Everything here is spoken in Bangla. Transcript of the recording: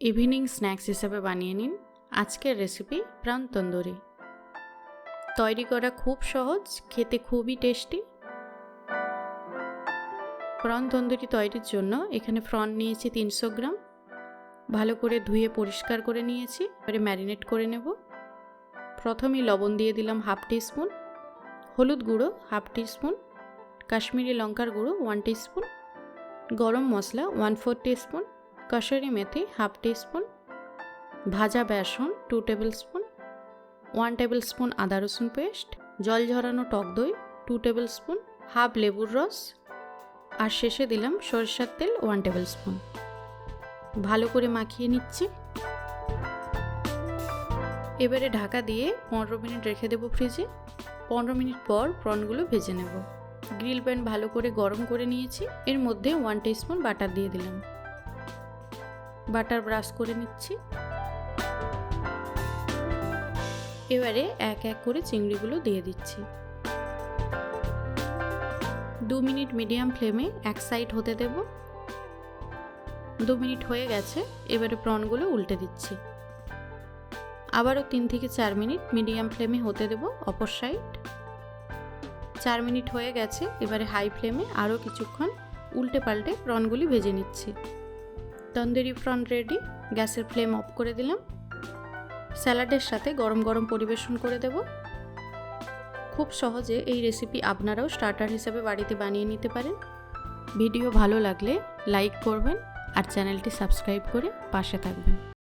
ইভিনিং স্ন্যাক্স হিসেবে বানিয়ে নিন। আজকের রেসিপি প্রাণ তন্দুরি। তৈরি করা খুব সহজ, খেতে খুবই টেস্টি প্রন তন্দুরি তৈরির জন্য এখানে ফ্রন নিয়েছি তিনশো গ্রাম। ভালো করে ধুয়ে পরিষ্কার করে নিয়েছি, এবারে ম্যারিনেট করে নেব। প্রথমে লবণ দিয়ে দিলাম হাফ স্পুন হলুদ গুঁড়ো হাফ স্পুন কাশ্মীরি লঙ্কার গুঁড়ো one spoon garam masala one four spoon kasuri methi half spoon ভাজা বেসন two tablespoon one tablespoon আদা রসুন পেস্ট, জল ঝরানো টক দই টু টেবিল স্পুন হাফ লেবুর রস, আর শেষে দিলাম সরিষার তেল ওয়ান টেবিল স্পুন ভালো করে মাখিয়ে নিচ্ছি। এবারে ঢাকা দিয়ে পনেরো মিনিট রেখে দেবো ফ্রিজে। পনেরো মিনিট পর প্রনগুলো ভেজে নেব। গ্রিল প্যান ভালো করে গরম করে নিয়েছি। এর মধ্যে ওয়ান স্পুন বাটার দিয়ে দিলাম। বাটার ব্রাশ করে নিচ্ছি। এবারে এক এক করে চিংড়িগুলো দিয়ে দিচ্ছি। দু মিনিট মিডিয়াম ফ্লেমে এক সাইড হতে দেব। দু মিনিট হয়ে গেছে, এবারে প্রনগুলো উল্টে দিচ্ছি। আবারও তিন থেকে চার মিনিট মিডিয়াম ফ্লেমে হতে দেব অপর সাইড। চার মিনিট হয়ে গেছে, এবারে হাই ফ্লেমে আরও কিছুক্ষণ উল্টে পাল্টে প্রনগুলি ভেজে নিচ্ছি। তন্দুরি প্রন রেডি, গ্যাসের ফ্লেম অফ করে দিলাম। স্যালাডের সাথে গরম গরম পরিবেশন করে দেব। খুব সহজে এই রেসিপি আপনারাও স্টার্টার হিসেবে বাড়িতে বানিয়ে নিতে পারেন। ভিডিও ভালো লাগলে লাইক করবেন আর চ্যানেলটি সাবস্ক্রাইব করে পাশে থাকবেন।